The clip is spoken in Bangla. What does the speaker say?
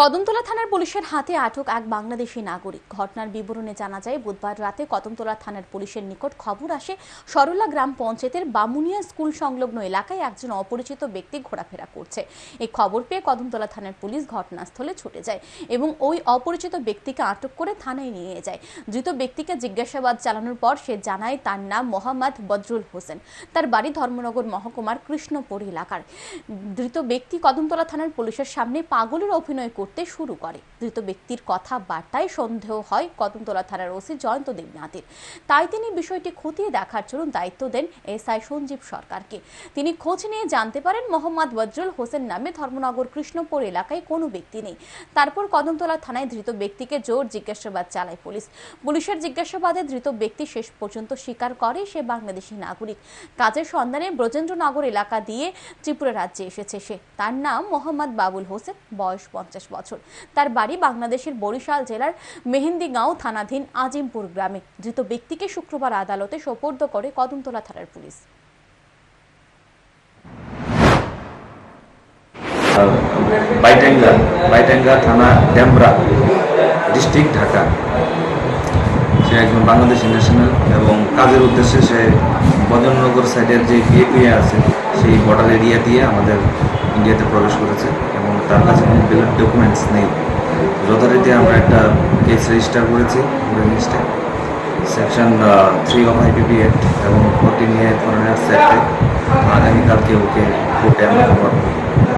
কদমতলা থানার পুলিশের হাতে আটক এক বাংলাদেশি নাগরিক। ঘটনার বিবরণে জানা যায়, বুধবার রাতে কদমতলা থানার পুলিশের নিকট খবর আসে সরলা গ্রাম পঞ্চায়েতের বামুনিয়া স্কুল সংলগ্ন এলাকায় একজন অপরিচিত ব্যক্তি ঘোরাফেরা করছে। এই খবর পেয়ে কদমতলা থানার পুলিশ ঘটনাস্থলে ছুটে যায় এবং ওই অপরিচিত ব্যক্তিকে আটক করে থানায় নিয়ে যায়। ধৃত ব্যক্তিকে জিজ্ঞাসাবাদ চালানোর পর সে জানায়, তার নাম মোহাম্মদ বদরুল হোসেন। তার বাড়ি ধর্মনগর মহকুমার কৃষ্ণপুর এলাকার। ধৃত ব্যক্তি কদমতলা থানার পুলিশের সামনে পাগলের অভিনয় করতে শুরু করে। ধৃত ব্যক্তির কথাবার্তায় সন্দেহ হয় কদমতলা থানার ওসি জয়ন্ত দেবনাথের। তাই তিনি বিষয়টি খতিয়ে দেখার জন্য দায়িত্ব দেন এসআই সঞ্জীব সরকারকে। তিনি খোঁজ নিয়ে জানতে পারেন মোহাম্মদ বজরুল হোসেন নামে ধর্মনগর কৃষ্ণপুর এলাকায় কোনো ব্যক্তি নেই। তারপর কদমতলা থানায় ধৃত ব্যক্তিকে জোর জিজ্ঞাসাবাদ চালায় পুলিশ। পুলিশের জিজ্ঞাসাবাদে ধৃত ব্যক্তি শেষ পর্যন্ত স্বীকার করে, সে বাংলাদেশি নাগরিক। কাজের সন্ধানে ব্রজেন্দ্রনগর এলাকা দিয়ে ত্রিপুরা রাজ্যে এসেছে সে। তার নাম মোহাম্মদ বাবুল হোসেন, বয়স পঞ্চাশ বছর। তার বাড়ি বাংলাদেশের বরিশাল জেলার মেহেন্দিগাঁও থানাধীন আজিমপুর গ্রামে। ধৃত ব্যক্তিকে শুক্রবার আদালতে সোপর্দ করে কদমতলা থানার পুলিশ। বাইটাঙ্গা বাইটাঙ্গা থানা ড্যামরা, ডিস্ট্রিক্ট ঢাকা। সে একজন বাংলাদেশি ন্যাশনাল এবং কাজের উদ্দেশ্যে সে বদননগর সাইডের যে বিএপি আছে, সেই বর্ডার এরিয়া দিয়ে আমাদের ইন্ডিয়াতে প্রবেশ করেছে এবং তার কাছে কোনো ডকুমেন্টস নেই। যথারীতি আমরা একটা কেস রেজিস্টার করেছি জিনিসটা। Section three of IPC act এবং ফোরটিন এ ফরেনার্স অ্যাক্টে আগামীকালকে ওকে কোর্টে আমরা